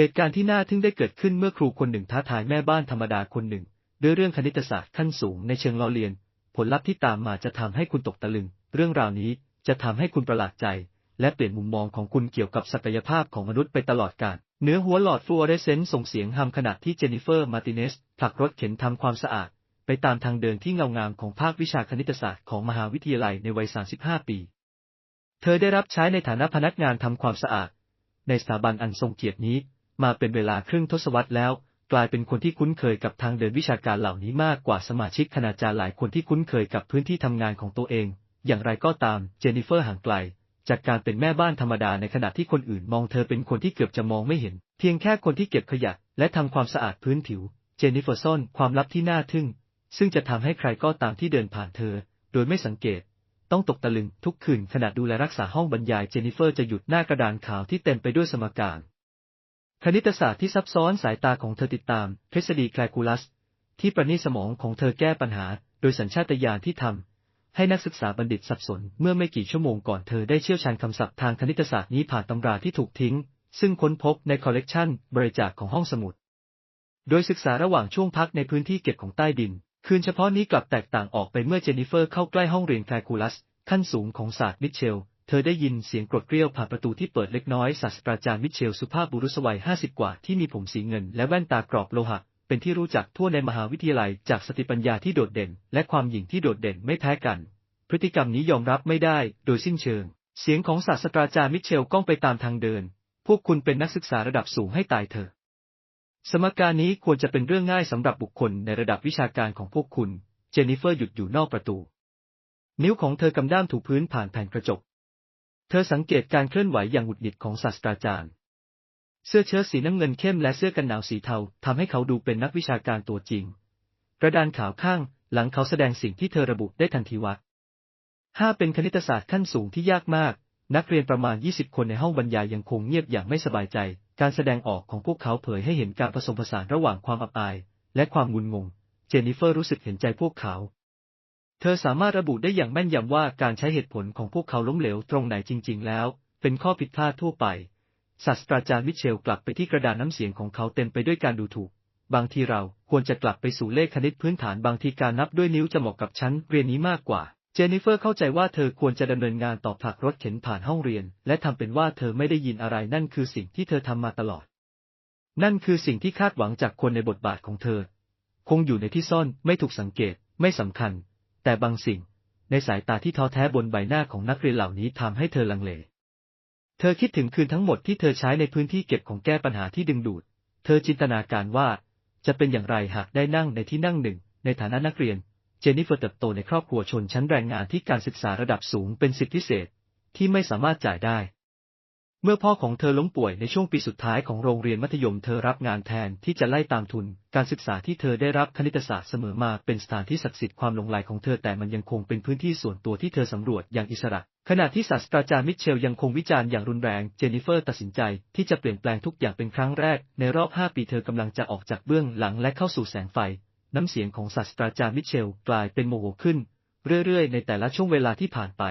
เหตุการณ์ที่น่าทึ่งได้เกิดขึ้นเมื่อครูคนหนึ่งท้าทายแม่บ้านธรรมดาคนหนึ่ง ด้วยเรื่องคณิตศาสตร์ขั้นสูงในเชิงล้อเลียน ผลลัพธ์ที่ตามมาจะทำให้คุณตกตะลึง เรื่องราวนี้จะทำให้คุณประหลาดใจ และเปลี่ยนมุมมองของคุณเกี่ยวกับศักยภาพของมนุษย์ไปตลอดกาลเนื้อหัวหลอดฟลูออเรสเซนต์ส่งเสียงฮัมขณะที่เจนนิเฟอร์มาร์ติเนสผลักรถเข็นทำความสะอาด ไปตามทางเดินที่เงางามของภาควิชาคณิตศาสตร์ของมหาวิทยาลัยในวัย 35 ปี เธอได้รับใช้ในฐานะพนักงานทำความสะอาด ในสถาบันอันทรงเกียรตินี้ มาเป็นเวลาครึ่งทศวรรษแล้ว กลายเป็นคนที่คุ้นเคยกับทางเดินวิชาการเหล่านี้มากกว่าสมาชิกคณาจารย์หลายคนที่คุ้นเคยกับพื้นที่ทำงานของตัวเอง อย่างไรก็ตามเจนนิเฟอร์ห่างไกล จากการเป็นแม่บ้านธรรมดาในขณะที่คนอื่นมองเธอเป็นคนที่เกือบจะมองไม่เห็น เพียงแค่คนที่เก็บขยะและทำความสะอาดพื้นผิว เจนนิเฟอร์ซ่อนความลับที่น่าทึ่ง ซึ่งจะทำให้ใครก็ตามที่เดินผ่านเธอ โดยไม่สังเกตต้องตกตะลึงทุกคืนขณะดูแลรักษาห้องบรรยายเจนนิเฟอร์จะหยุดหน้ากระดานขาวที่เต็มไปด้วยสมการ คณิตศาสตร์ที่ซับซ้อนสายตาของเธอติดตาม ทฤษฎีแคลคูลัส ที่ประณีสมองของเธอแก้ปัญหา โดยสัญชาตญาณที่ทำให้นักศึกษาบัณฑิตสับสน เมื่อไม่กี่ชั่วโมงก่อนเธอได้เชี่ยวชาญคำศัพท์ทางคณิตศาสตร์นี้ผ่านตำราที่ถูกทิ้ง ซึ่งค้นพบในคอลเลกชันบริจาคของห้องสมุด โดยศึกษาระหว่างช่วงพักในพื้นที่เก็บของใต้ดิน คืนเฉพาะนี้กลับแตกต่างออกไปเมื่อเจนนิเฟอร์เข้าใกล้ห้องเรียนแคลคูลัส ขั้นสูงของศาสตร์มิเชล เธอได้ยินเสียงกรดเกรี้ยวผ่านประตูที่เปิดเล็กน้อยศาสตราจารย์มิเชลสุภาพบุรุษวัยห้าสิบกว่าที่มีผมสีเงินและแว่นตากรอบโลหะ เป็นที่รู้จักทั่วในมหาวิทยาลัยจากสติปัญญาที่โดดเด่น และความหยิ่งที่โดดเด่นไม่แพ้กัน พฤติกรรมนี้ยอมรับไม่ได้โดยสิ้นเชิง เสียงของศาสตราจารย์มิเชลก้องไปตามทางเดิน พวกคุณเป็นนักศึกษาระดับสูงให้ตายเถอะ สมการนี้ควรจะเป็นเรื่องง่ายสำหรับบุคคลในระดับวิชาการของพวกคุณ เจนนิเฟอร์หยุดอยู่นอกประตู นิ้วของเธอกำด้ามถูพื้นผ่านแผ่นกระจก เธอสังเกตการเคลื่อนไหวอย่างหงุดหงิดของศาสตราจารย์ เสื้อเชิ้ตสีน้ำเงินเข้มและเสื้อกันหนาวสีเทาทำให้เขาดูเป็นนักวิชาการตัวจริง กระดานขาวข้างหลังเขาแสดงสิ่งที่เธอระบุได้ทันทีว่าห้าเป็นคณิตศาสตร์ขั้นสูงที่ยากมาก นักเรียนประมาณ 20 คนในห้องบรรยายยังคงเงียบอย่างไม่สบายใจ การแสดงออกของพวกเขาเผยให้เห็นการผสมผสานระหว่างความอับอาย และความงุนงง เจนนิเฟอร์รู้สึกเห็นใจพวกเขา เธอสามารถระบุได้อย่างแม่นยำว่าการใช้เหตุผลของพวกเขาล้มเหลวตรงไหนจริง ๆ แล้ว เป็นข้อผิดพลาดทั่วไป ศาสตราจารย์มิเชลกลับไปที่กระดานน้ำเสียงของเขาเต็มไปด้วยการดูถูก บางทีเราควรจะกลับไปสู่เลขคณิตพื้นฐานบางทีการนับด้วยนิ้วจะเหมาะกับชั้นเรียนนี้มากกว่า เจนนิเฟอร์เข้าใจว่าเธอควรจะดำเนินงานต่อผลักรถเข็นผ่านห้องเรียน และทำเป็นว่าเธอไม่ได้ยินอะไรนั่นคือสิ่งที่เธอทำมาตลอด นั่นคือสิ่งที่คาดหวังจากคนในบทบาทของเธอ คงอยู่ในที่ซ่อนไม่ถูกสังเกต ไม่สำคัญ แต่บางสิ่ง ในสายตาที่ท้อแท้บนใบหน้าของนักเรียนเหล่านี้ทำให้เธอลังเล เธอคิดถึงคืนทั้งหมดที่เธอใช้ในพื้นที่เก็บของแก้ปัญหาที่ดึงดูด เธอจินตนาการว่า จะเป็นอย่างไรหากได้นั่งในที่นั่งหนึ่ง ในฐานะนักเรียน เจนนิเฟอร์เติบโตในครอบครัวชนชั้นแรงงานที่การศึกษาระดับสูงเป็นสิทธิพิเศษ ที่ไม่สามารถจ่ายได้ เมื่อพ่อของเธอล้มป่วยในช่วงปีสุดท้ายของโรงเรียนมัธยมเธอรับงานแทนที่จะไล่ตามทุน การศึกษาที่เธอได้รับคณิตศาสตร์เสมอมาเป็นสถานที่ศักดิ์สิทธิ์ความหลงใหลของเธอแต่มันยังคงเป็นพื้นที่ส่วนตัวที่เธอสำรวจอย่างอิสระ ขณะที่ศาสตราจารย์มิเชลยังคงวิจารณ์อย่างรุนแรงเจนนิเฟอร์ตัดสินใจที่จะเปลี่ยนแปลงทุกอย่างเป็นครั้งแรก ในรอบ 5 ปีเธอกำลังจะออกจากเบื้องหลังและเข้าสู่แสงไฟ น้ำเสียงของศาสตราจารย์มิเชลกลายเป็นโมโหขึ้น เรื่อยๆ ในแต่ละช่วงเวลาที่ผ่านไป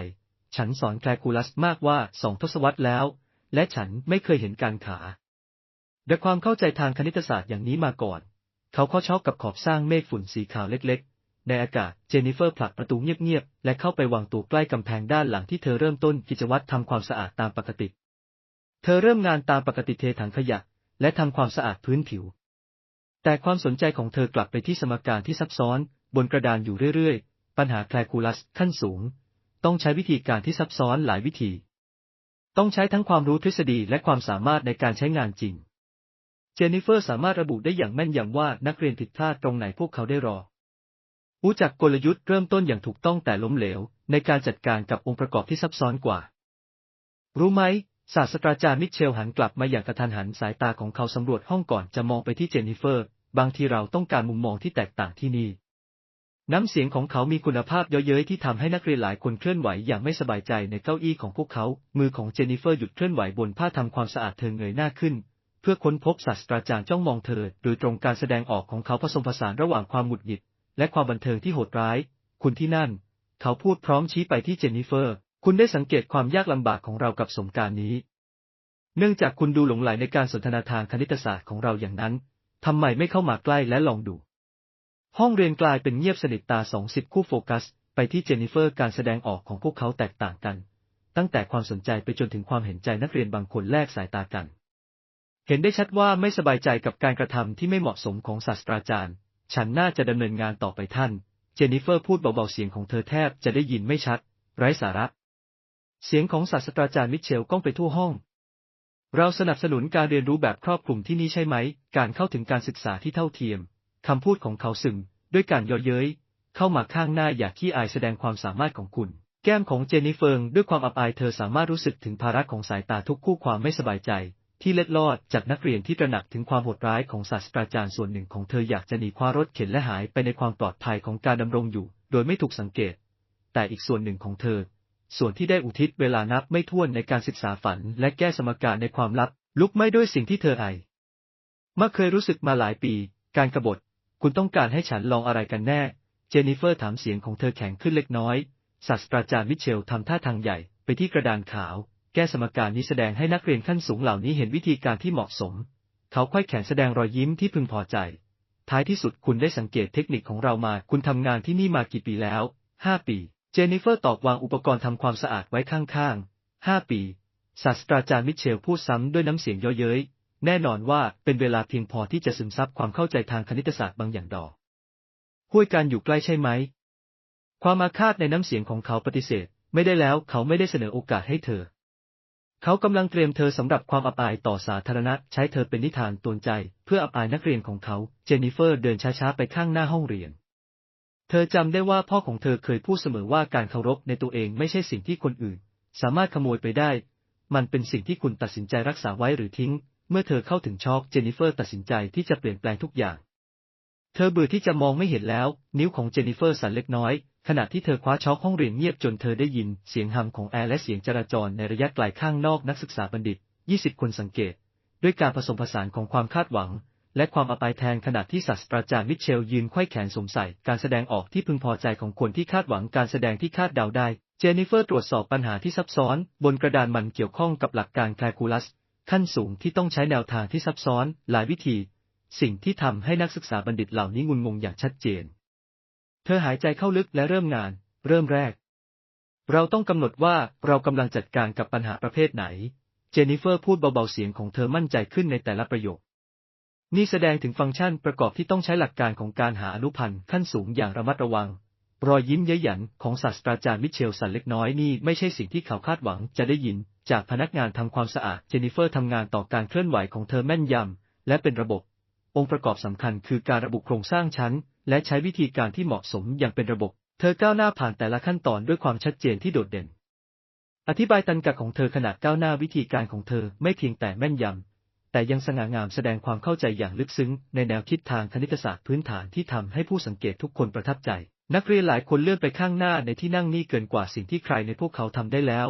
ฉันสอนแคลคูลัสมากว่าสองทศวรรษแล้ว และฉันไม่เคยเห็นการขาแต่ความเข้าใจทางคณิตศาสตร์อย่างนี้มาก่อน เขาข้อชอบกับขอบสร้างเมฆฝุ่นสีขาวเล็กๆ ในอากาศ เจนนิเฟอร์ผลักประตูเงียบๆ และเข้าไปวางตัวใกล้กำแพงด้านหลังที่เธอเริ่มต้นกิจวัตรทำความสะอาดตามปกติ เธอเริ่มงานตามปกติเทถังขยะ และทำความสะอาดพื้นผิว แต่ความสนใจของเธอกลับไปที่สมการที่ซับซ้อน บนกระดานอยู่เรื่อยๆ ปัญหาแคลคูลัสขั้นสูง ต้องใช้วิธีการที่ซับซ้อนหลายวิธี ต้องใช้ทั้งความรู้ทฤษฎีและความสามารถในการใช้งานจริง เจนนิเฟอร์สามารถระบุได้อย่างแม่นยำว่านักเรียนผิดพลาดตรงไหนพวกเขาได้รอรู้จักกลยุทธ์เริ่มต้นอย่างถูกต้องแต่ล้มเหลว ในการจัดการกับองค์ประกอบที่ซับซ้อนกว่า รู้ไหม ศาสตราจารย์มิเชลหันกลับมาอย่างกระทันหันสายตาของเขาสำรวจห้องก่อนจะมองไปที่เจนนิเฟอร์ บางทีเราต้องการมุมมองที่แตกต่างที่นี่ น้ำเสียงของเขามีคุณภาพเยอะเย้ยที่ทำให้นักเรียนหลายคนเคลื่อนไหวอย่างไม่สบายใจในเก้าอี้ของพวกเขา มือของเจนนิเฟอร์หยุดเคลื่อนไหวบนผ้าทำความสะอาดเธอเงยหน้าขึ้น เพื่อค้นพบศาสตราจารย์จ้องมองเธอ โดยตรงการแสดงออกของเขาผสมผสานระหว่างความหงุดหงิด และความบันเทิงที่โหดร้าย คุณที่นั่น เขาพูดพร้อมชี้ไปที่เจนนิเฟอร์ คุณได้สังเกตความยากลำบากของเรากับสมการนี้ เนื่องจากคุณดูหลงไหลในการสนทนาทางคณิตศาสตร์ของเราอย่างนั้นทำไมไม่เข้ามาใกล้และลองดู ห้องเรียนกลายเป็นเงียบสนิทตาสองสิบคู่โฟกัส ไปที่เจนนิเฟอร์การแสดงออกของพวกเขาแตกต่างกัน ตั้งแต่ความสนใจไปจนถึงความเห็นใจนักเรียนบางคนแลกสายตากัน เห็นได้ชัดว่าไม่สบายใจกับการกระทำที่ไม่เหมาะสมของศาสตราจารย์ ฉันน่าจะดำเนินงานต่อไปท่าน เจนนิเฟอร์พูดเบาๆเสียงของเธอแทบจะได้ยินไม่ชัด ไร้สาระ เสียงของศาสตราจารย์มิเชลก้องไปทั่วห้องเราสนับสนุนการเรียนรู้แบบครอบคลุมที่นี่ใช่ไหม การเข้าถึงการศึกษาที่เท่าเทียม คำพูดของเขาซึม ด้วยการย่อเย้ย เข้ามาข้างหน้าอย่าขี้อายแสดงความสามารถของคุณ แก้มของเจนนิเฟิงด้วยความอับอายเธอสามารถรู้สึกถึงภาระของสายตาทุกคู่ความไม่สบายใจ ที่เล็ดลอดจากนักเรียนที่ตระหนักถึงความโหดร้ายของศาสตราจารย์ส่วนหนึ่งของเธออยากจะหนีคว้ารถเข็นและหายไปในความปลอดภัยของการดำรงอยู่ โดยไม่ถูกสังเกต แต่อีกส่วนหนึ่งของเธอ ส่วนที่ได้อุทิศเวลานับไม่ถ้วนในการศึกษาฝัน และแก้สมการในความลับลุกไม่ด้วยสิ่งที่เธอไอเมื่อเคยรู้สึกมาหลายปี การกบฏ คุณต้องการให้ฉันลองอะไรกันแน่ เจนนิเฟอร์ถามเสียงของเธอแข็งขึ้นเล็กน้อย ศาสตราจารย์มิเชลทำท่าทางใหญ่ไปที่กระดานขาว แก้สมการนี้แสดงให้นักเรียนขั้นสูงเหล่านี้เห็นวิธีการที่เหมาะสม เขาค่อยแขนแสดงรอยยิ้มที่พึงพอใจ ท้ายที่สุดคุณได้สังเกตเทคนิคของเรามา คุณทำงานที่นี่มากี่ปีแล้ว ห้าปี เจนนิเฟอร์ตอบวางอุปกรณ์ทำความสะอาดไว้ข้างๆห้าปี ศาสตราจารย์มิเชลพูดซ้ำด้วยน้ำเสียงเย่อเย้ย แน่นอนว่าเป็นเวลาเพียงพอที่จะซึมซับความเข้าใจทางคณิตศาสตร์บางอย่างดอกห้วยการอยู่ใกล้ใช่ไหม ความอาฆาตในน้ำเสียงของเขาปฏิเสธ ไม่ได้แล้วเขาไม่ได้เสนอโอกาสให้เธอ เขากำลังเตรียมเธอสำหรับความอับอายต่อสาธารณะ ใช้เธอเป็นนิทานตนใจ เพื่ออับอายนักเรียนของเขา เจนนิเฟอร์เดินช้าๆไปข้างหน้าห้องเรียน เธอจำได้ว่าพ่อของเธอเคยพูดเสมอว่าการเคารพในตัวเองไม่ใช่สิ่งที่คนอื่น สามารถขโมยไปได้ มันเป็นสิ่งที่คุณตัดสินใจรักษาไว้หรือทิ้ง เมื่อเธอเข้าถึงช็อกเจนนิเฟอร์ตัดสินใจที่จะเปลี่ยนแปลงทุกอย่าง เธอเบื่อที่จะมองไม่เห็นแล้ว นิ้วของเจนนิเฟอร์สั่นเล็กน้อย ขณะที่เธอคว้าช็อกห้องเรียนเงียบจนเธอได้ยินเสียงฮัมของแอร์และเสียงจราจรในระยะไกลข้างนอกนักศึกษาบัณฑิต 20 คนสังเกต ด้วยการผสมผสานของความคาดหวัง และความอับอายแทนขณะที่ศาสตราจารย์มิเชลยืนไขว้แขนสวมใส่การแสดงออกที่พึงพอใจของคนที่คาดหวังการแสดงที่คาดเดาได้เจนนิเฟอร์ตรวจสอบปัญหาที่ซับซ้อน บนกระดานมันเกี่ยวข้องกับหลักการแคลคูลัส ขั้นสูงที่ต้องใช้แนวทางที่ซับซ้อน หลายวิธี สิ่งที่ทำให้นักศึกษาบัณฑิตเหล่านี้งุนงงอย่างชัดเจน เธอหายใจเข้าลึกและเริ่มงาน เริ่มแรก เราต้องกำหนดว่าเรากำลังจัดการกับปัญหาประเภทไหน เจนนิเฟอร์พูดเบาๆเสียงของเธอมั่นใจขึ้นในแต่ละประโยค นี่แสดงถึงฟังก์ชันประกอบที่ต้องใช้หลักการของการหาอนุพันธ์ขั้นสูงอย่างระมัดระวังรอยยิ้มเย้ยหยันของศาสตราจารย์มิเชลสันเล็กน้อยนี่ไม่ใช่สิ่งที่เขาคาดหวังจะได้ยิน จากพนักงานทำความสะอาดเจนนิเฟอร์ทำงานต่อการเคลื่อนไหวของเธอแม่นยำและเป็นระบบ องค์ประกอบสำคัญคือการระบุโครงสร้างชั้น และใช้วิธีการที่เหมาะสมอย่างเป็นระบบ เธอก้าวหน้าผ่านแต่ละขั้นตอนด้วยความชัดเจนที่โดดเด่น อธิบายตันกะของเธอขนาดก้าวหน้าวิธีการของเธอไม่เพียงแต่แม่นยำแต่ยังสง่างามแสดงความเข้าใจอย่างลึกซึ้ง ในแนวคิดทางคณิตศาสตร์พื้นฐานที่ทำให้ผู้สังเกตทุกคนประทับใจ นักเรียนหลายคนเลื่อนไปข้างหน้าในที่นั่งนี่เกินกว่าสิ่งที่ใครในพวกเขาทำได้แล้ว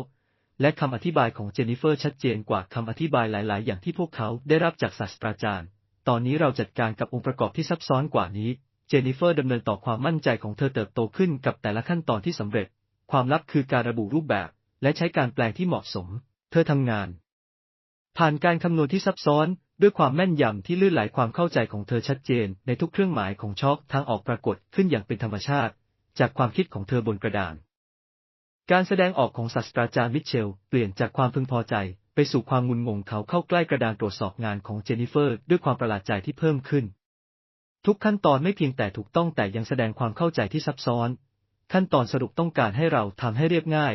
และคำอธิบายของเจนนิเฟอร์ชัดเจนกว่าคำอธิบายหลาย ๆ อย่างที่พวกเขาได้รับจากศาสตราจารย์ ตอนนี้เราจัดการกับองค์ประกอบที่ซับซ้อนกว่านี้ เจนนิเฟอร์ดำเนินต่อความมั่นใจของเธอเติบโตขึ้นกับแต่ละขั้นตอนที่สำเร็จ ความลับคือการระบุรูปแบบ และใช้การแปลงที่เหมาะสม เธอทำงาน ผ่านการคำนวณที่ซับซ้อนด้วยความแม่นยำที่ลื่นไหลความเข้าใจของเธอชัดเจน ในทุกเครื่องหมายของช็อคทางออกปรากฏขึ้นอย่างเป็นธรรมชาติ จากความคิดของเธอบนกระดาน การแสดงออกของศาสตราจารย์มิเชล เปลี่ยนจากความพึงพอใจ ไปสู่ความงุนงงเขาเข้าใกล้กระดานตรวจสอบงานของเจนนิเฟอร์ ด้วยความประหลาดใจที่เพิ่มขึ้น ทุกขั้นตอนไม่เพียงแต่ถูกต้องแต่ยังแสดงความเข้าใจที่ซับซ้อน ขั้นตอนสรุปต้องการให้เราทำให้เรียบง่าย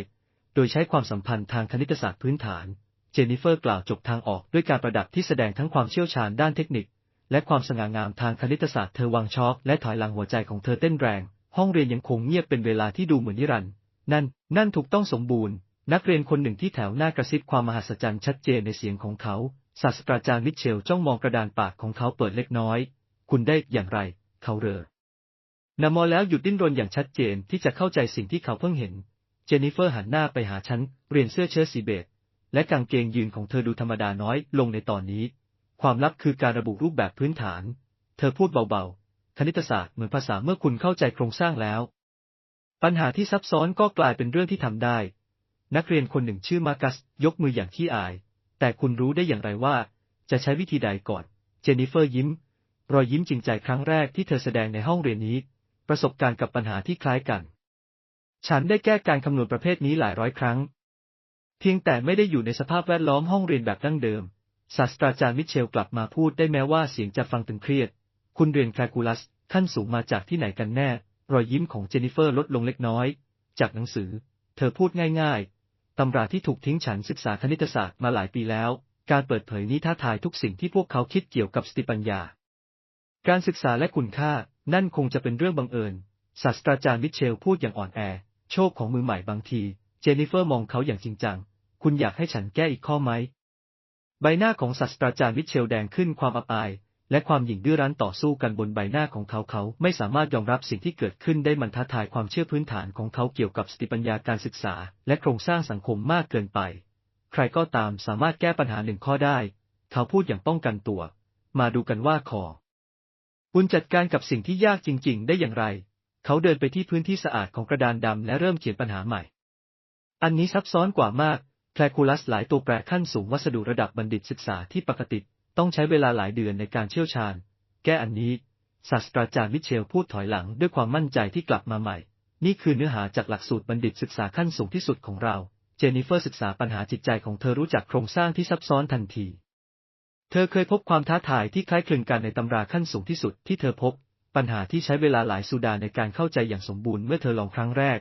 โดยใช้ความสัมพันธ์ทางคณิตศาสตร์พื้นฐาน เจนนิเฟอร์กล่าวจบทางออกด้วยการประดับที่แสดงทั้งความเชี่ยวชาญด้านเทคนิค และความสง่างามทางคณิตศาสตร์เธอวางช็อกและถอยหลังหัวใจของเธอเต้นแรง ห้องเรียนยังคงเงียบเป็นเวลาที่ดูเหมือนนิรันดร์ นั่น นั่นถูกต้องสมบูรณ์ นักเรียนคนหนึ่งที่แถวหน้ากระซิบความมหัศจรรย์ชัดเจนในเสียงของเขา ศาสตราจารย์มิเชลจ้องมองกระดานปากของเขาเปิดเล็กน้อย คุณได้อย่างไร เขาเรอนามอแล้วหยุดดิ้นรนอย่างชัดเจนที่จะเข้าใจสิ่งที่เขาเพิ่งเห็น เจนนิเฟอร์หันหน้าไปหาฉันเปลี่ยนเสื้อเชิ้ตสีเบจและกางเกงยีนของเธอดูธรรมดาน้อยลงในตอนนี้ ความลับคือการระบุรูปแบบพื้นฐาน เธอพูดเบาๆ คณิตศาสตร์เหมือนภาษาเมื่อคุณเข้าใจโครงสร้างแล้ว ปัญหาที่ซับซ้อนก็กลายเป็นเรื่องที่ทำได้ นักเรียนคนหนึ่งชื่อมากัส ยกมืออย่างขี้อาย แต่คุณรู้ได้อย่างไรว่า จะใช้วิธีใดก่อน เจนนิเฟอร์ยิ้ม รอยยิ้มจริงใจครั้งแรกที่เธอแสดงในห้องเรียนนี้ ประสบการณ์กับปัญหาที่คล้ายกัน ฉันได้แก้การคำนวณประเภทนี้หลายร้อยครั้ง เพียงแต่ไม่ได้อยู่ในสภาพแวดล้อมห้องเรียนแบบดั้งเดิม ศาสตราจารย์มิเชลกลับมาพูดได้แม้ว่าเสียงจะฟังตึงเครียด คุณเรียนแคลคูลัสขั้นสูงมาจากที่ไหนกันแน่ รอยยิ้มของเจนนิเฟอร์ลดลงเล็กน้อย จากหนังสือ เธอพูดง่ายๆ ตำราที่ถูกทิ้งฉันศึกษาคณิตศาสตร์มาหลายปีแล้ว การเปิดเผยนี้ท้าทายทุกสิ่งที่พวกเขาคิดเกี่ยวกับสติปัญญา การศึกษาและคุณค่า นั่นคงจะเป็นเรื่องบังเอิญ ศาสตราจารย์มิเชลพูดอย่างอ่อนแอ โชคของมือใหม่บางที เจนนิเฟอร์มองเขาอย่างจริงจัง คุณอยากให้ฉันแก้อีกข้อไหม ใบหน้าของศาสตราจารย์มิเชลแดงขึ้นความอับอาย และความหยิ่งดื้อรั้นต่อสู้กันบนใบหน้าของเขาเขาไม่สามารถยอมรับสิ่งที่เกิดขึ้นได้มันท้าทายความเชื่อพื้นฐานของเขาเกี่ยวกับสติปัญญาการศึกษา และโครงสร้างสังคมมากเกินไป ใครก็ตามสามารถแก้ปัญหาหนึ่งข้อได้ เขาพูดอย่างป้องกันตัว มาดูกันว่าขอคุณจัดการกับสิ่งที่ยากจริง ๆ ได้อย่างไร เขาเดินไปที่พื้นที่สะอาดของกระดานดำและเริ่มเขียนปัญหาใหม่ อันนี้ซับซ้อนกว่ามากแคลคูลัสหลายตัวแปรขั้นสูงวัสดุระดับบัณฑิตศึกษาที่ปกติ ต้องใช้เวลาหลายเดือนในการเชี่ยวชาญ แก้อันนี้ศาสตราจารย์มิเชลพูดถอยหลังด้วยความมั่นใจที่กลับมาใหม่ นี่คือเนื้อหาจากหลักสูตรบัณฑิตศึกษาขั้นสูงที่สุดของเรา เจนนิเฟอร์ศึกษาปัญหาจิตใจของเธอรู้จักโครงสร้างที่ซับซ้อนทันที เธอเคยพบความท้าทายที่คล้ายคลึงกันในตำราขั้นสูงที่สุดที่เธอพบ ปัญหาที่ใช้เวลาหลายสุดาในการเข้าใจอย่างสมบูรณ์เมื่อเธอลองครั้งแรก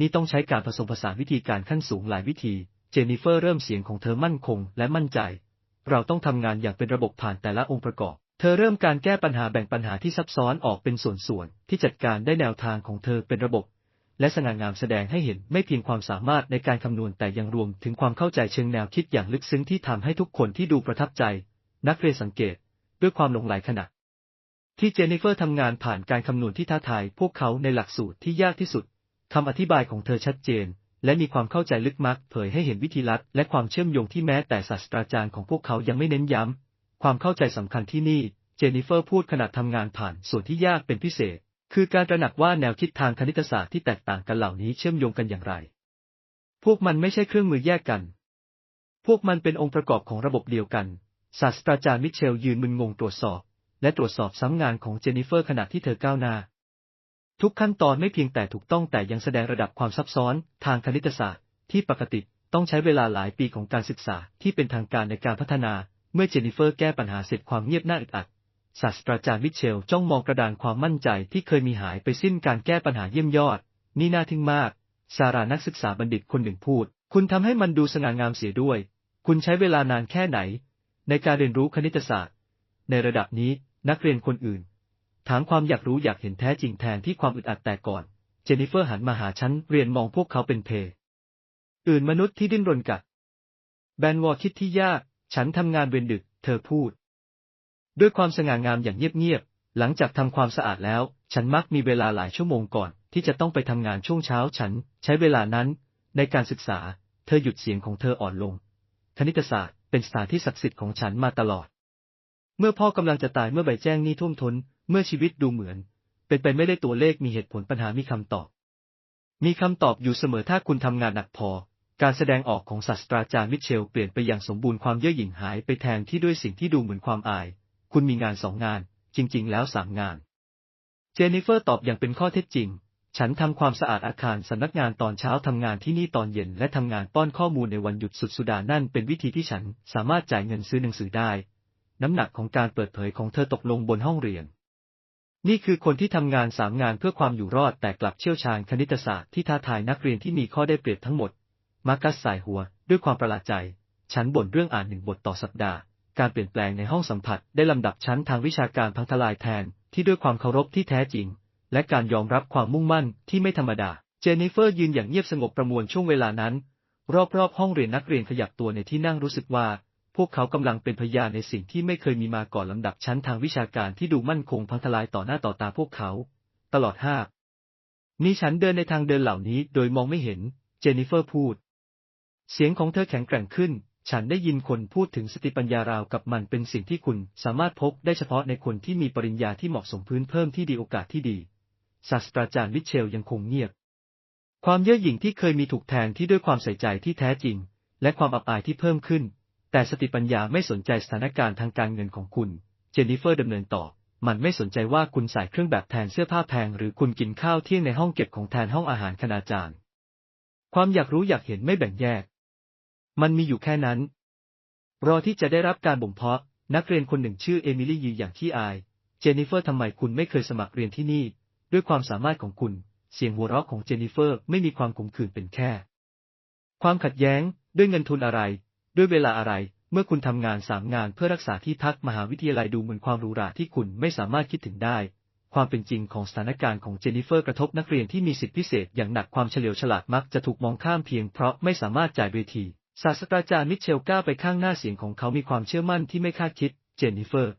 นี่ต้องใช้การผสมผสานวิธีการขั้นสูงหลายวิธี เจนนิเฟอร์เริ่มเสียงของเธอมั่นคงและมั่นใจ เราต้องทำงานอย่างเป็นระบบผ่านแต่ละองค์ประกอบ เธอเริ่มการแก้ปัญหาแบ่งปัญหาที่ซับซ้อนออกเป็นส่วนๆ ที่จัดการได้แนวทางของเธอเป็นระบบ และสง่างามแสดงให้เห็นไม่เพียงความสามารถในการคำนวณแต่ยังรวมถึงความเข้าใจเชิงแนวคิดอย่างลึกซึ้งที่ทำให้ทุกคนที่ดูประทับใจ นักเรียนสังเกต ด้วยความหลงไหลขณะที่เจนนิเฟอร์ทำงานผ่านการคำนวณที่ท้าทายพวกเขาในหลักสูตรที่ยากที่สุดคำอธิบายของเธอชัดเจน และมีความเข้าใจลึกมักเผยให้เห็นวิธีลัดและความเชื่อมโยงที่แม้แต่ศาสตราจารย์ของพวกเขายังไม่เน้นย้ำ ความเข้าใจสำคัญที่นี่ เจนนิเฟอร์พูดขณะทำงานผ่านส่วนที่ยากเป็นพิเศษ คือการตระหนักว่าแนวคิดทางคณิตศาสตร์ที่แตกต่างกันเหล่านี้เชื่อมโยงกันอย่างไร พวกมันไม่ใช่เครื่องมือแยกกัน พวกมันเป็นองค์ประกอบของระบบเดียวกัน ศาสตราจารย์มิเชลยืนมึนงงตรวจสอบ และตรวจสอบซ้ำงานของเจนนิเฟอร์ขณะที่เธอก้าวหน้า ทุกขั้นตอนไม่เพียงแต่ถูกต้องแต่ยังแสดงระดับความซับซ้อน ทางคณิตศาสตร์ ที่ปกติต้องใช้เวลาหลายปีของการศึกษาที่เป็นทางการในการพัฒนา เมื่อเจนนิเฟอร์แก้ปัญหาเสร็จความเงียบน่าอึดอัดศาสตราจารย์มิเชลจ้องมองกระดานความมั่นใจที่เคยมีหายไปสิ้นการแก้ปัญหาเยี่ยมยอด นี่น่าทึ่งมากซารานักศึกษาบัณฑิตคนหนึ่งพูด คุณทำให้มันดูสง่างามเสียด้วย คุณใช้เวลานานแค่ไหน ในการเรียนรู้คณิตศาสตร์ ในระดับนี้นักเรียนคนอื่น ถามความอยากรู้อยากเห็นแท้จริงแทนที่ความอึดอัดแต่ก่อน เจนนิเฟอร์หันมาหาฉันเรียนมองพวกเขาเป็นเพ อื่นมนุษย์ที่ดิ้นรนกัด แบนวอร์คิดที่ยาก ฉันทำงานเวนดึก เธอพูด ด้วยความสง่างามอย่างเงียบๆ หลังจากทำความสะอาดแล้ว ฉันมักมีเวลาหลายชั่วโมงก่อน ที่จะต้องไปทำงานช่วงเช้าฉันใช้เวลานั้น ในการศึกษา เธอหยุดเสียงของเธออ่อนลง คณิตศาสตร์เป็นสถานที่ศักดิ์สิทธิ์ของฉันมาตลอด เมื่อพ่อกำลังจะตายเมื่อใบแจ้งนี้ท่วมท้น เมื่อชีวิตดูเหมือน เป็นไปไม่ได้ตัวเลขมีเหตุผลปัญหามีคำตอบ มีคำตอบอยู่เสมอถ้าคุณทำงานหนักพอ การแสดงออกของศาสตราจารย์มิเชลเปลี่ยนไปอย่างสมบูรณ์ความเย่อหยิ่งหายไปแทนที่ด้วยสิ่งที่ดูเหมือนความอาย คุณมีงานสองงาน จริง ๆ แล้วสามงาน เจนนิเฟอร์ตอบอย่างเป็นข้อเท็จจริงฉันทำความสะอาดอาคารสำนักงานตอนเช้าทำงานที่นี่ตอนเย็นและทำงานป้อนข้อมูลในวันหยุดสุดสุดานั่นเป็นวิธีที่ฉันสามารถจ่ายเงินซื้อหนังสือได้ น้ำหนักของการเปิดเผยของเธอตกลงบนห้องเรียน นี่คือคนที่ทำงานสามงานเพื่อความอยู่รอดแต่กลับเชี่ยวชาญคณิตศาสตร์ที่ท้าทายนักเรียนที่มีข้อได้เปรียบทั้งหมด มาร์กัสสายหัว ด้วยความประหลาดใจ ฉันบ่นเรื่องอ่านหนึ่งบทต่อสัปดาห์ การเปลี่ยนแปลงในห้องสัมผัสได้ลำดับชั้นทางวิชาการพังทลายแทนที่ด้วยความเคารพที่แท้จริง และการยอมรับความมุ่งมั่นที่ไม่ธรรมดา เจนนิเฟอร์ยืนอย่างเงียบสงบประมวลช่วงเวลานั้น รอบๆห้องเรียนนักเรียนขยับตัวในที่นั่งรู้สึกว่า พวกเขากำลังเป็นพยานในสิ่งที่ไม่เคยมีมาก่อนลำดับชั้นทางวิชาการที่ดูมั่นคงพังทลายต่อหน้าต่อตาพวกเขา ตลอดห้านี่ฉันเดินในทางเดินเหล่านี้โดยมองไม่เห็น เจนนิเฟอร์พูด เสียงของเธอแข็งแกร่งขึ้น ฉันได้ยินคนพูดถึงสติปัญญาราวกับมันเป็นสิ่งที่คุณสามารถพบได้เฉพาะในคนที่มีปริญญาที่เหมาะสมพื้นเพิ่มที่ดีโอกาสที่ดี ศาสตราจารย์มิเชลยังคงเงียบ ความเย่อหยิ่งที่เคยมีถูกแทนที่ด้วยความใส่ใจที่แท้จริง และความอับอายที่เพิ่มขึ้น แต่สติปัญญาไม่สนใจสถานการณ์ทางการเงินของคุณ เจนนิเฟอร์ดำเนินต่อ มันไม่สนใจว่าคุณใส่เครื่องแบบแทนเสื้อผ้าแพงหรือคุณกินข้าวเที่ยงในห้องเก็บของแทนห้องอาหารคณาจารย์ ความอยากรู้อยากเห็นไม่แบ่งแยก มันมีอยู่แค่นั้น รอที่จะได้รับการบ่มเพาะ นักเรียนคนหนึ่งชื่อเอมิลี่ยีอย่างที่อาย เจนนิเฟอร์ทำไมคุณไม่เคยสมัครเรียนที่นี่ ด้วยความสามารถของคุณ เสียงหัวเราะของเจนนิเฟอร์ไม่มีความขมขื่นเป็นแค่ ความขัดแย้ง ด้วยเงินทุนอะไร ด้วยเวลาอะไร เมื่อคุณทำงานสามงานเพื่อรักษาที่พักมหาวิทยาลัยดูเหมือนความหรูหราที่คุณไม่สามารถคิดถึงได้ ความเป็นจริงของสถานการณ์ของเจนนิเฟอร์กระทบนักเรียนที่มีสิทธิพิเศษอย่างหนักความเฉลียวฉลาดมักจะถูกมองข้ามเพียงเพราะไม่สามารถจ่ายเวทีศาสตราจารย์มิเชลก้าวไปข้างหน้าเสียงของเขามีความเชื่อมั่นที่ไม่คาดคิด เจนนิเฟอร์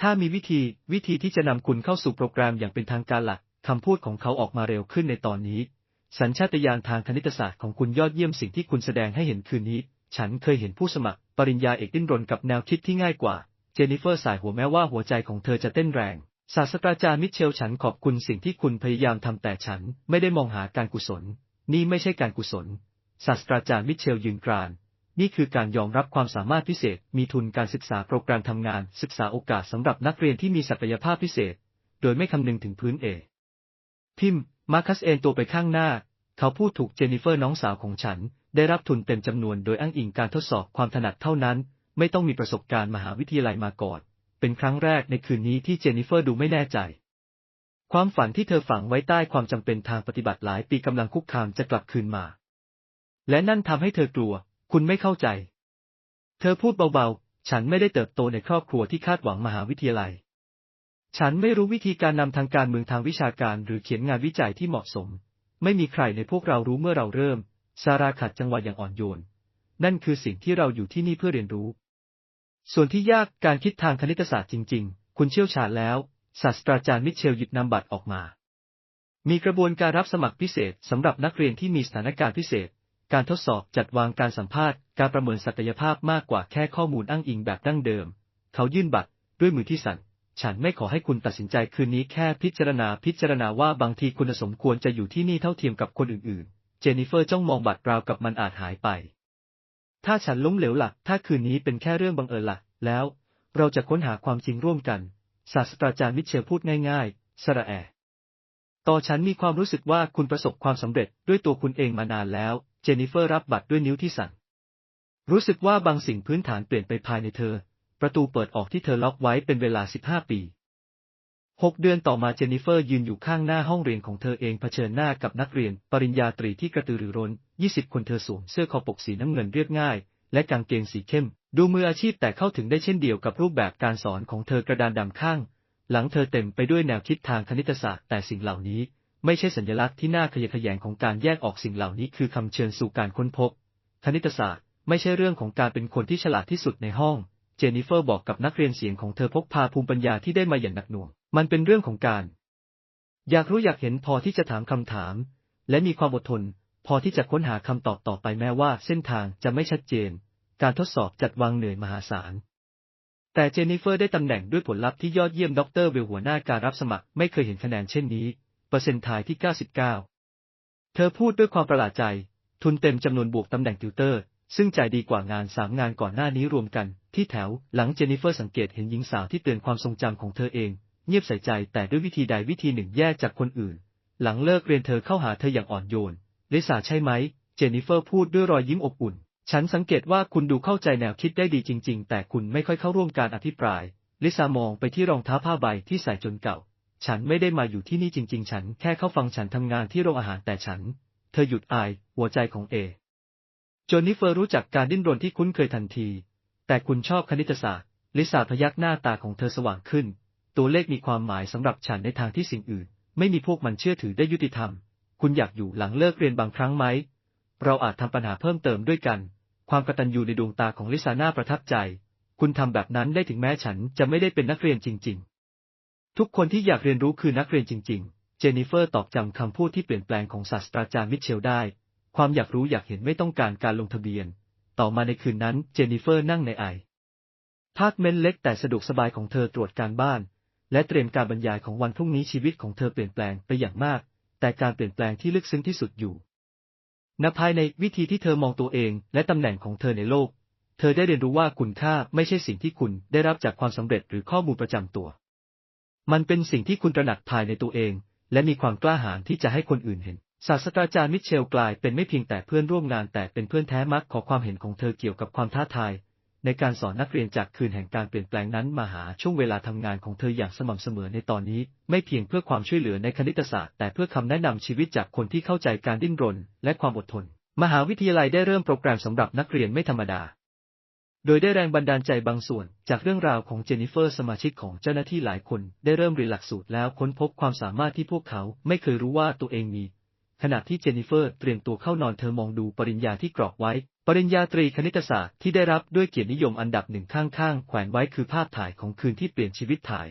ถ้ามีวิธี วิธีที่จะนำคุณเข้าสู่โปรแกรมอย่างเป็นทางการหลักคำพูดของเขาออกมาเร็วขึ้นในตอนนี้ สัญชาตญาณทางคณิตศาสตร์ของคุณยอดเยี่ยมสิ่งที่คุณแสดงให้เห็นคืนนี้ ฉันเคยเห็นผู้สมัคร ปริญญาเอกดิ้นรนกับแนวคิดที่ง่ายกว่า เจนิเฟอร์สายหัวแม้ว่าหัวใจของเธอจะเต้นแรง ศาสตราจารย์มิเชลฉันขอบคุณสิ่งที่คุณพยายามทำแต่ฉันไม่ได้มองหาการกุศล นี่ไม่ใช่การกุศล ศาสตราจารย์มิเชลยืนกราน นี่คือการยอมรับความสามารถพิเศษ มีทุนการศึกษาโปรแกรมทำงาน ศึกษาโอกาสสำหรับนักเรียนที่มีศักยภาพพิเศษ โดยไม่คำนึงถึงพื้นเอพิมมาคัสเอนตัวไปข้างหน้า เขาพูดถูกเจนิเฟอร์น้องสาวของฉัน ได้รับทุนเต็มจำนวนโดยอ้างอิงการทดสอบความถนัดเท่านั้น ไม่ต้องมีประสบการณ์มหาวิทยาลัยมาก่อน เป็นครั้งแรกในคืนนี้ที่เจนนิเฟอร์ดูไม่แน่ใจ ความฝันที่เธอฝังไว้ใต้ความจำเป็นทางปฏิบัติหลายปีกำลังคุกคามจะกลับคืนมา และนั่นทำให้เธอกลัว คุณไม่เข้าใจ เธอพูดเบาๆ ฉันไม่ได้เติบโตในครอบครัวที่คาดหวังมหาวิทยาลัย ฉันไม่รู้วิธีการนำทางการเมืองทางวิชาการหรือเขียนงานวิจัยที่เหมาะสม ไม่มีใครในพวกเรารู้เมื่อเราเริ่ม ซาราขัดจังหวะอย่างอ่อนโยน นั่นคือสิ่งที่เราอยู่ที่นี่เพื่อเรียนรู้ ส่วนที่ยากการคิดทางคณิตศาสตร์จริง ๆ คุณเชี่ยวชาญแล้ว ศาสตราจารย์มิเชลหยิบนำบัตรออกมา มีกระบวนการรับสมัครพิเศษสำหรับนักเรียนที่มีสถานการณ์พิเศษ การทดสอบจัดวางการสัมภาษณ์ การประเมินศักยภาพมากกว่าแค่ข้อมูลอ้างอิงแบบดั้งเดิม เขายื่นบัตรด้วยมือที่สั่นฉันไม่ขอให้คุณตัดสินใจคืนนี้แค่พิจารณาพิจารณาว่าบางทีคุณสมควรจะอยู่ที่นี่เท่าเทียมกับคนอื่นๆ เจนนิเฟอร์จ้องมองบัตรราวกับมันอาจหายไป ถ้าฉันล้มเหลวหลักถ้าคืนนี้เป็นแค่เรื่องบังเอิญหลักแล้ว เราจะค้นหาความจริงร่วมกัน ศาสตราจารย์มิเชลพูดง่ายๆ สระแอต่อฉันมีความรู้สึกว่าคุณประสบความสำเร็จด้วยตัวคุณเองมานานแล้ว เจนนิเฟอร์รับบัตรด้วยนิ้วที่สั่น รู้สึกว่าบางสิ่งพื้นฐานเปลี่ยนไปภายในเธอ ประตูเปิดออกที่เธอล็อกไว้เป็นเวลา 15 ปี หกเดือนต่อมาเจนนิเฟอร์ยืนอยู่ข้างหน้าห้องเรียนของเธอเองเผชิญหน้ากับนักเรียน ปริญญาตรีที่กระตือรือร้น 20 คนเธอสวมเสื้อคอปกสีน้ำเงินเรียบง่าย และกางเกงสีเข้ม ดูมืออาชีพแต่เข้าถึงได้เช่นเดียวกับรูปแบบการสอนของเธอกระดานดำข้าง หลังเธอเต็มไปด้วยแนวคิดทางคณิตศาสตร์แต่สิ่งเหล่านี้ ไม่ใช่สัญลักษณ์ที่น่าขยะแขยงของการแยกออกสิ่งเหล่านี้คือคำเชิญสู่การค้นพบ คณิตศาสตร์ ไม่ใช่เรื่องของการเป็นคนที่ฉลาดที่สุดในห้อง เจนนิเฟอร์บอกกับนักเรียนเสียงของเธอพกพาภูมิปัญญาที่ได้มาอย่างหนักหน่วง มันเป็นเรื่องของการ อยากรู้อยากเห็นพอที่จะถามคำถาม และมีความอดทน พอที่จะค้นหาคำตอบต่อไปแม้ว่าเส้นทางจะไม่ชัดเจน การทดสอบจัดวางเหนื่อยมหาศาล แต่เจนนิเฟอร์ได้ตำแหน่งด้วยผลลัพธ์ที่ยอดเยี่ยมด็อกเตอร์เวลหัวหน้าการรับสมัครไม่เคยเห็นคะแนนเช่นนี้ เปอร์เซ็นต์ทายที่ 99 เธอพูดด้วยความประหลาดใจ ทุนเต็มจำนวนบวกตำแหน่งติวเตอร์ ซึ่งจ่ายดีกว่างานสามงานก่อนหน้านี้รวมกัน ที่แถวหลังเจนนิเฟอร์สังเกตเห็นหญิงสาวที่เตือนความทรงจำของเธอเอง เงียบใส่ใจแต่ด้วยวิธีใดวิธีหนึ่งแยกจากคนอื่น หลังเลิกเรียนเธอเข้าหาเธออย่างอ่อนโยนลิซ่าใช่ไหม เจนนิเฟอร์พูดด้วยรอยยิ้มอบอุ่น ฉันสังเกตว่าคุณดูเข้าใจแนวคิดได้ดีจริง ๆ แต่คุณไม่ค่อยเข้าร่วมการอภิปรายลิซ่ามองไปที่รองเท้าผ้าใบที่ใส่จนเก่า ฉันไม่ได้มาอยู่ที่นี่จริง ๆ ฉันแค่เข้าฟังฉันทำงานที่โรงอาหารแต่ฉัน เธอหยุดอาย หัวใจของเอจนิเฟอร์รู้จักการดิ้นรนที่คุ้นเคยทันที แต่คุณชอบคณิตศาสตร์ลิซ่าพยักหน้าตาของเธอสว่างขึ้น ตัวเลขมีความหมายสำหรับฉันในทางที่สิ่งอื่น ไม่มีพวกมันเชื่อถือได้ยุติธรรม คุณอยากอยู่หลังเลิกเรียนบางครั้งไหม เราอาจทำปัญหาเพิ่มเติมด้วยกัน ความกตัญญูในดวงตาของลิซาน่าประทับใจ คุณทำแบบนั้นได้ถึงแม้ฉันจะไม่ได้เป็นนักเรียนจริง ๆ ทุกคนที่อยากเรียนรู้คือนักเรียนจริง ๆ เจนนิเฟอร์ตอบจำคำพูดที่เปลี่ยนแปลงของศาสตราจารย์มิเชลได้ ความอยากรู้อยากเห็นไม่ต้องการการลงทะเบียน ต่อมาในคืนนั้น เจนนิเฟอร์นั่งในไอพาร์ทเมนต์เล็กแต่สะดวกสบายของเธอตรวจการบ้าน และเตรียมการบรรยายของวันพรุ่งนี้ชีวิตของเธอเปลี่ยนแปลงไปอย่างมาก แต่การเปลี่ยนแปลงที่ลึกซึ้งที่สุดอยู่ณภายในวิธีที่เธอมองตัวเองและตำแหน่งของเธอในโลก เธอได้เรียนรู้ว่าคุณค่าไม่ใช่สิ่งที่คุณได้รับจากความสำเร็จหรือข้อมูลประจำตัว มันเป็นสิ่งที่คุณตระหนักภายในตัวเอง และมีความกล้าหาญที่จะให้คนอื่นเห็น ศาสตราจารย์มิเชลกลายเป็นไม่เพียงแต่เพื่อนร่วมงานแต่เป็นเพื่อนแท้มักขอความเห็นของเธอเกี่ยวกับความท้าทาย ในการสอนนักเรียนจากคืนแห่งการเปลี่ยนแปลงนั้นมาหาช่วงเวลาทำงานของเธออย่างสม่ำเสมอในตอนนี้ ไม่เพียงเพื่อความช่วยเหลือในคณิตศาสตร์แต่เพื่อคำแนะนำชีวิตจากคนที่เข้าใจการดิ้นรน และความอดทน มหาวิทยาลัยได้เริ่มโปรแกรมสำหรับนักเรียนไม่ธรรมดา โดยได้แรงบันดาลใจบางส่วน จากเรื่องราวของเจนนิเฟอร์สมาชิกของเจ้าหน้าที่หลายคน ได้เริ่มเรียนหลักสูตรแล้วค้นพบความสามารถที่พวกเขาไม่เคยรู้ว่าตัวเองมีขณะที่เจนนิเฟอร์เตรียมตัวเข้านอนเธอมองดูปริญญาที่กรอกไว้ ริญญาตรีคณิตศาสตร์ที่ได้รับด้วยเกียรตินิยมอันดับหนึ่งข้างๆ แขวนไว้คือภาพถ่ายของคืนที่เปลี่ยนชีวิตถ่าย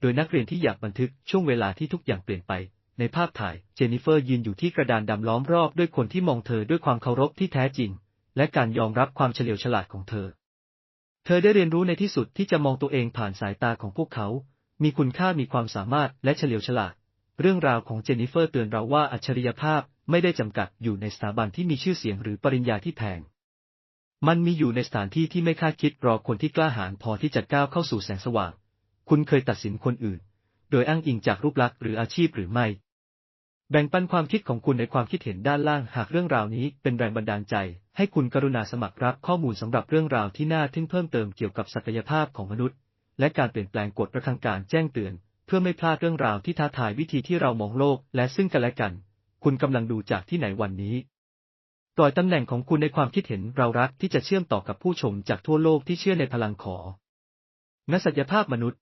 โดยนักเรียนที่อยากบันทึกช่วงเวลาที่ทุกอย่างเปลี่ยนไป ในภาพถ่าย เจนนิเฟอร์ยืนอยู่ที่กระดานดำล้อมรอบด้วยคนที่มองเธอด้วยความเคารพที่แท้จริง และการยอมรับความเฉลียวฉลาดของเธอ เธอได้เรียนรู้ในที่สุดที่จะมองตัวเองผ่านสายตาของพวกเขา มีคุณค่ามีความสามารถและเฉลียวฉลาด เรื่องราวของเจนนิเฟอร์เตือนเราว่าอัจฉริยภาพไม่ได้จำกัดอยู่ในสถาบันที่มีชื่อเสียงหรือปริญญาที่แพง มันมีอยู่ในสถานที่ที่ไม่คาดคิดรอคนที่กล้าหาญพอที่จะก้าวเข้าสู่แสงสว่าง คุณเคยตัดสินคนอื่น โดยอ้างอิงจากรูปลักษณ์หรืออาชีพหรือไม่ แบ่งปันความคิดของคุณในความคิดเห็นด้านล่าง หากเรื่องราวนี้เป็นแรงบันดาลใจ ให้คุณกรุณาสมัครรับข้อมูลสำหรับเรื่องราวที่น่าทึ่งเพิ่มเติมเกี่ยวกับศักยภาพของมนุษย์ และการเปลี่ยนแปลงกฎระฆังการแจ้งเตือน เพื่อไม่พลาดเรื่องราวที่ท้าทายวิธีที่เรามองโลก และซึ่งกันและกัน คุณกำลังดูจากที่ไหนวันนี้ ปล่อยตำแหน่งของคุณในความคิดเห็นเรารักที่จะเชื่อมต่อกับผู้ชมจากทั่วโลกที่เชื่อในพลังของนักศักยภาพมนุษย์